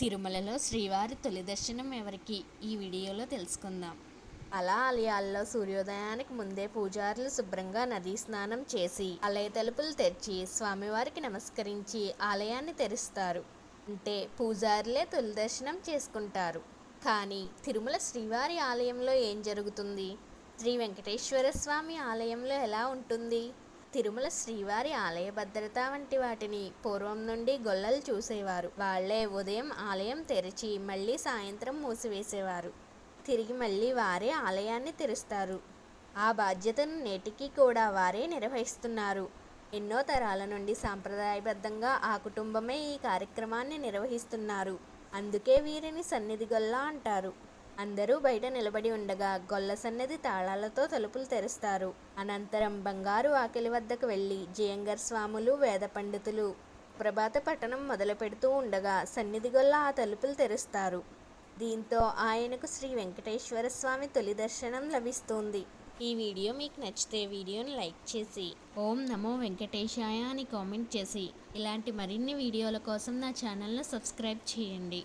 తిరుమలలో శ్రీవారి తొలి దర్శనం ఎవరికి? ఈ వీడియోలో తెలుసుకుందాం. అలా ఆలయాల్లో సూర్యోదయానికి ముందే పూజారులు శుభ్రంగా నదీ స్నానం చేసి ఆలయ తలుపులు తెరిచి స్వామివారికి నమస్కరించి ఆలయాన్ని తెరుస్తారు. అంటే పూజారులే తొలి దర్శనం చేసుకుంటారు. కానీ తిరుమల శ్రీవారి ఆలయంలో ఏం జరుగుతుంది? శ్రీ వెంకటేశ్వర స్వామి ఆలయంలో ఎలా ఉంటుంది? తిరుమల శ్రీవారి ఆలయ భద్రత వంటి వాటిని పూర్వం నుండి గొల్లలు చూసేవారు. వాళ్ళే ఉదయం ఆలయం తెరిచి మళ్ళీ సాయంత్రం మూసివేసేవారు. తిరిగి మళ్ళీ వారే ఆలయాన్ని తెరుస్తారు. ఆ బాధ్యతను నేటికి కూడా వారే నిర్వహిస్తున్నారు. ఎన్నో తరాల నుండి సాంప్రదాయబద్ధంగా ఆ కుటుంబమే ఈ కార్యక్రమాన్ని నిర్వహిస్తున్నారు. అందుకే వీరిని సన్నిధి గొల్ల అంటారు. అందరూ బయట నిలబడి ఉండగా గొల్ల సన్నది తాళాలతో తలుపులు తెరుస్తారు. అనంతరం బంగారు ఆకలి వద్దకు వెళ్ళి జయంగర్ స్వాములు వేద పండితులు ప్రభాత పట్టణం మొదలు పెడుతూ ఉండగా సన్నిధి గొల్ల ఆ తలుపులు తెరుస్తారు. దీంతో ఆయనకు శ్రీ వెంకటేశ్వర స్వామి తొలి దర్శనం లభిస్తుంది. ఈ వీడియో మీకు నచ్చితే వీడియోని లైక్ చేసి ఓం నమో వెంకటేశాయ అని కామెంట్ చేసి ఇలాంటి మరిన్ని వీడియోల కోసం నా ఛానల్ను సబ్స్క్రైబ్ చేయండి.